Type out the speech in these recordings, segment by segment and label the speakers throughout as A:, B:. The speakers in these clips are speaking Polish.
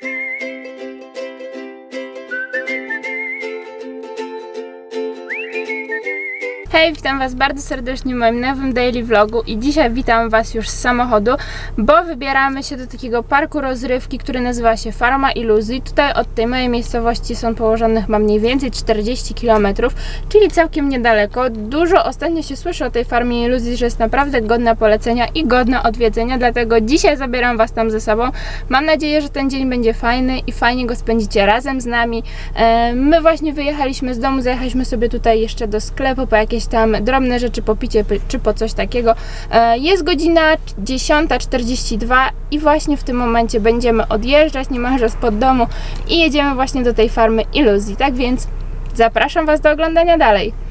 A: Thank you. Hej, witam Was bardzo serdecznie w moim nowym daily vlogu i dzisiaj witam Was już z samochodu, bo wybieramy się do takiego parku rozrywki, który nazywa się Farma Iluzji. Tutaj od tej mojej miejscowości są położone chyba mniej więcej 40 km, czyli całkiem niedaleko. Dużo ostatnio się słyszy o tej Farmie Iluzji, że jest naprawdę godna polecenia i godna odwiedzenia, dlatego dzisiaj zabieram Was tam ze sobą. Mam nadzieję, że ten dzień będzie fajny i fajnie go spędzicie razem z nami. E, My właśnie wyjechaliśmy z domu, zajechaliśmy sobie tutaj jeszcze do sklepu po jakieś tam drobne rzeczy, po picie czy po coś takiego. E, Jest godzina 10.42 i właśnie w tym momencie będziemy odjeżdżać niemalże spod domu i jedziemy właśnie do tej farmy iluzji. Tak więc zapraszam Was do oglądania dalej.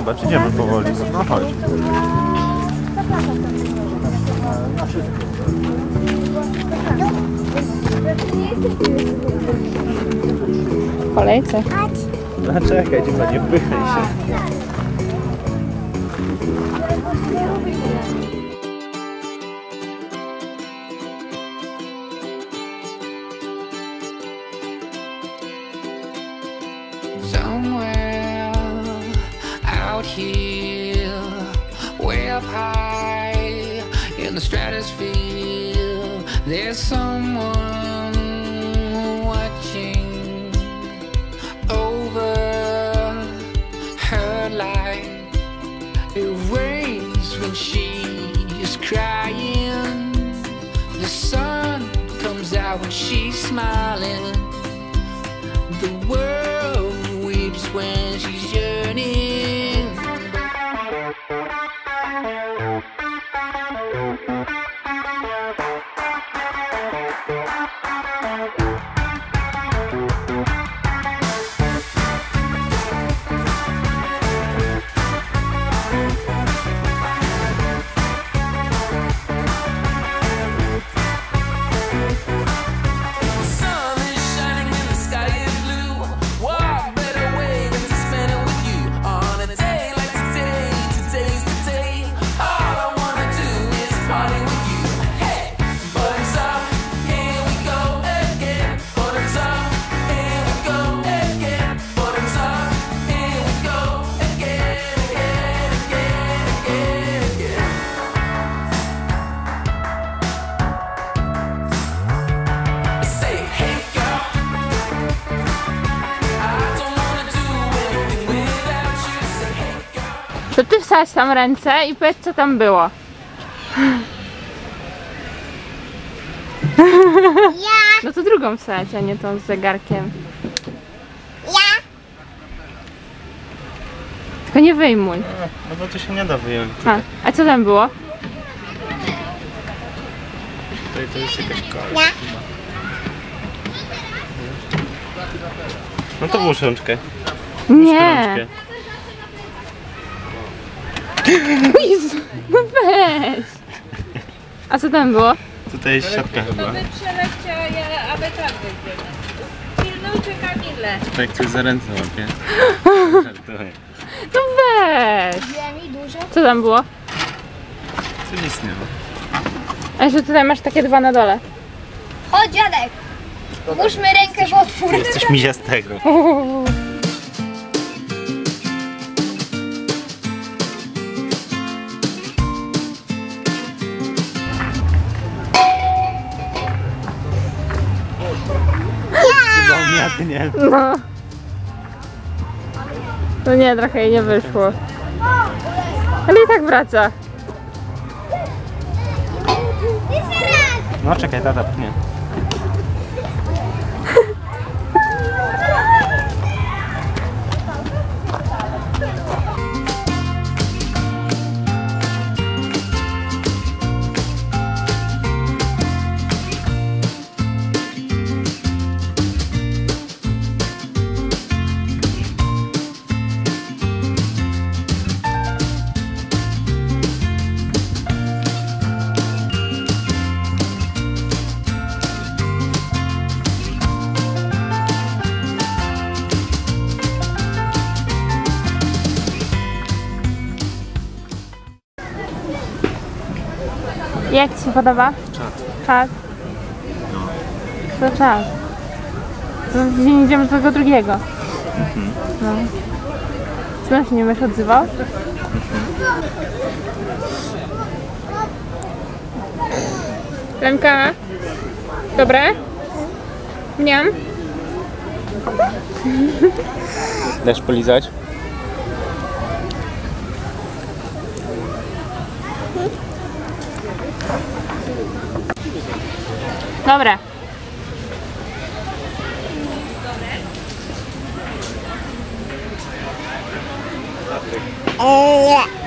B: Zobacz, idziemy powoli. No chodź.
A: W kolejce.
B: No czekaj, dziwa, nie wpychaj się.
C: In the stratosphere, there's someone watching over her life. It rains when she is crying, the sun comes out when she's smiling. The world weeps when she's yearning.
A: Wsadź tam ręce i powiedz co tam było.
D: Ja,
A: No to drugą wsadź, a nie tą z zegarkiem.
D: ja,
A: Tylko nie wyjmuj.
B: No bo to się nie da wyjąć.
A: A, a co tam było?
B: Tutaj to jest jakaś kość.
D: ja.
B: No to włóż rączkę.
A: Nie.
B: Rączkę.
A: Jezu, no weź. A co tam było?
B: Tutaj jest siatka chyba.
E: przeleciaje, aby tak będzie. Pilnujcie Kamilę.
B: Tutaj ktoś za ręce łapie. Żartuję.
A: No weź.
D: Dużo.
A: Co tam było?
B: Tu nic nie ma.
A: A jeszcze tutaj masz takie dwa na dole.
D: Chodź dziadek. Włóżmy rękę w otwór.
B: Jesteś miziastego. Chyba nie.
A: No. No nie, trochę jej nie wyszło. Ale i tak wraca.
B: No czekaj, tata pchnie.
A: Jak Ci się podoba?
B: Czad.
A: Czad. To czad. To tydzień idziemy do tego drugiego. No. Znowu się nie będziesz odzywał? Lemka? Dobre? Miam?
B: Dasz polizać?
A: Dobre.
D: Eee.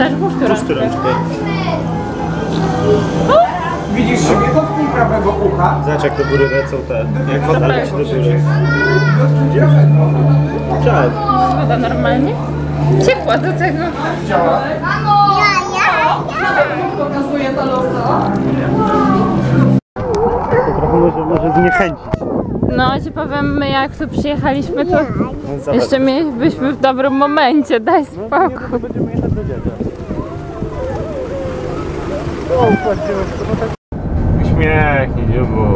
A: Chcesz puszczę
B: rączkę.
F: Widzisz siebie, dotknij prawego ucha.
B: Zobacz jak do góry lecą te, jak woda leci do góry. Czad.
A: Woda normalnie? Ciepła do tego.
F: Działa.
D: Ja, ja,
B: To trochę może, może zniechęcić.
A: No ci powiem, my jak tu przyjechaliśmy, to
B: No,
A: jeszcze mielibyśmy w dobrym momencie, daj
B: Nie,
A: spokój.
B: to będziemy jechać do dziada. O, patrzcie, no tak... Uśmiechnij, dziubu.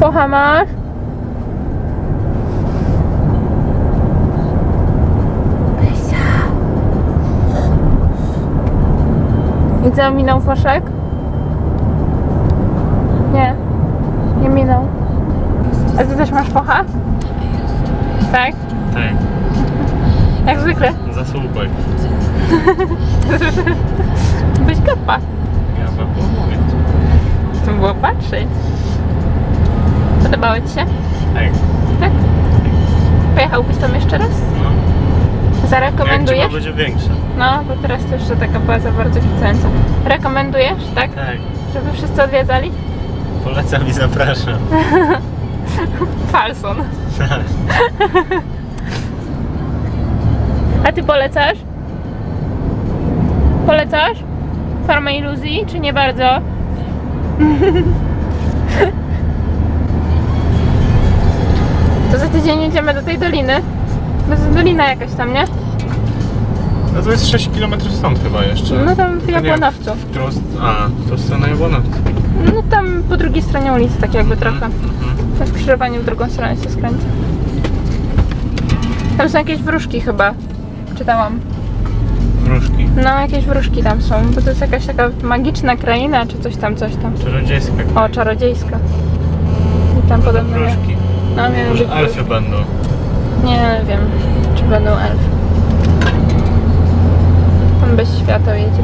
A: Focha masz? I co, minął foszek? Nie, nie minął. A ty też masz focha? Tak?
B: Tak,
A: Jak zwykle.
B: zasłupaj.
A: Byś kapa. Patrzeć. Podobało ci się?
B: Tak.
A: Tak? Pojechałbyś tam jeszcze raz?
B: No. Jak
A: Zarekomendujesz?
B: trzeba będzie większa.
A: No, bo teraz to jeszcze taka była za bardzo chwycająca. Rekomendujesz, tak?
B: Tak.
A: Żeby wszyscy odwiedzali?
B: Polecam i zapraszam.
A: Falson. A ty polecasz? Polecasz? Farmę iluzji, czy nie bardzo? To za tydzień jedziemy do tej doliny. To jest dolina jakaś tam, nie?
B: No to jest 6 km stąd chyba jeszcze.
A: No tam w Jabłonowcu.
B: w którą A, w tą stronę Jabłonowca.
A: No tam po drugiej stronie ulicy, tak jakby trochę.
B: Mhm.
A: Na skrzyżowaniu w drugą stronę się skręca. Tam są jakieś wróżki chyba. Czytałam.
B: Wróżki.
A: No, jakieś wróżki tam są, bo to jest jakaś taka magiczna kraina, czy coś tam, coś tam.
B: Czarodziejska.
A: O, czarodziejska. I tam podobno. nie-
B: Wróżki.
A: No,
B: Może elfy będą.
A: Nie wiem, czy będą elfy. Tam bez świateł jedzie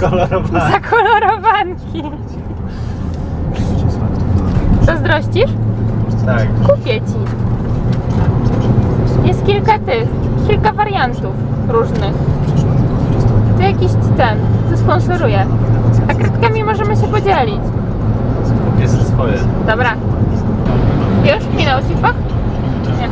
B: Zakolorowany.
A: Za kolorowanki. Zazdrościsz?
B: Tak.
A: Kupię ci. Jest kilka tych, kilka wariantów różnych. To jakiś ten zasponsoruje. A kredkami możemy się podzielić.
B: Kupię swoje.
A: Dobra. Już? Minął ci fach? Nie.